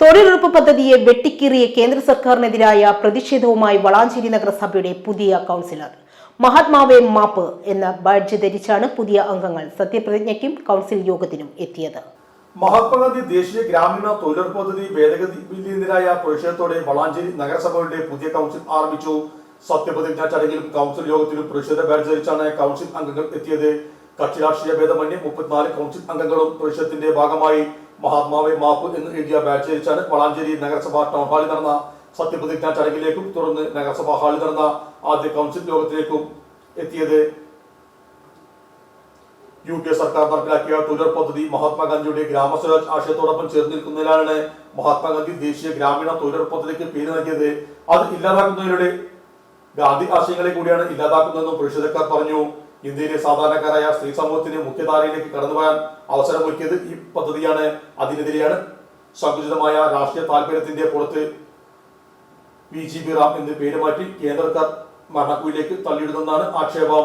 തൊഴിലുറപ്പ് പദ്ധതിയെ വെട്ടിക്കീറിയ കേന്ദ്ര സർക്കാരിനെതിരായ പ്രതിഷേധവുമായി വളാഞ്ചേരി നഗരസഭയുടെ പുതിയ കൗൺസിലർ. മഹാത്മാവേ മാപ്പ് എന്ന ബാഡ്ജ് ധരിച്ചാണ് പുതിയ അംഗങ്ങൾ സത്യപ്രതിജ്ഞയ്ക്കും കൗൺസിൽ യോഗത്തിനും എത്തിയത്. മഹാത്മാഗാന്ധി ദേശീയ ഗ്രാമീണ തൊഴിലുറപ്പ് പദ്ധതി ഭേദഗതി ബില്ലിനെതിരായ പ്രതിഷേധത്തോടെ വളാഞ്ചേരി നഗരസഭയുടെ പുതിയ കൗൺസിൽ ആരംഭിച്ചു. സത്യപ്രതിജ്ഞ ചടങ്ങിലും കൗൺസിൽ യോഗത്തിലും പ്രതിഷേധ ബാഡ്ജ് ധരിച്ചാണ് കൗൺസിൽ അംഗങ്ങൾ എത്തിയത്. കക്ഷി രാഷ്ട്രീയ ഭേദമന്യേ മുപ്പത്തിനാല് കൗൺസിൽ അംഗങ്ങളും പ്രതിഷേധത്തിന്റെ ഭാഗമായി മഹാത്മാവെ മാപ്പ് എന്ന് എഴുതിയ ബാച്ച് വെച്ചാണ് വളാഞ്ചേരി നഗരസഭ ടൗൺ ഹാളിൽ നടന്ന സത്യപ്രതിജ്ഞാ ചടങ്ങിലേക്കും തുടർന്ന് നഗരസഭാ ഹാളിൽ നടന്ന ആദ്യ കൗൺസിൽ യോഗത്തിലേക്കും എത്തിയത്. യു കെ സർക്കാർ നടപ്പിലാക്കിയ തൊഴിലുറപ്പ് പദ്ധതി മഹാത്മാഗാന്ധിയുടെ ഗ്രാമസ്വരാജ് ആശയത്തോടൊപ്പം ചേർന്ന് നിൽക്കുന്നതിനാണ് മഹാത്മാഗാന്ധി ദേശീയ ഗ്രാമീണ തൊഴിലുറപ്പ് പദ്ധതിക്ക് പേര് നൽകിയത്. അത് ഇല്ലാതാക്കുന്നതിലൂടെ ഗാന്ധി ആശയങ്ങളെ കൂടിയാണ് ഇല്ലാതാക്കുന്നതെന്നും പ്രതിഷേധക്കാർ പറഞ്ഞു. ഇന്ത്യയിലെ സാധാരണക്കാരായ സ്ത്രീ സമൂഹത്തിന് മുഖ്യധാരയിലേക്ക് കടന്നുപോകാൻ അവസരമൊരുക്കിയത് ഈ പദ്ധതിയാണ്. അതിനെതിരെയാണ് സങ്കുചിതമായ രാഷ്ട്രീയ താല്പര്യത്തിന്റെ പുറത്ത് പി ജി പി റാം എന്ന് പേര് മാറ്റി കേന്ദ്രക്കാർ മരണക്കൂലിലേക്ക് തള്ളിയിടുന്നതാണ് ആക്ഷേപം.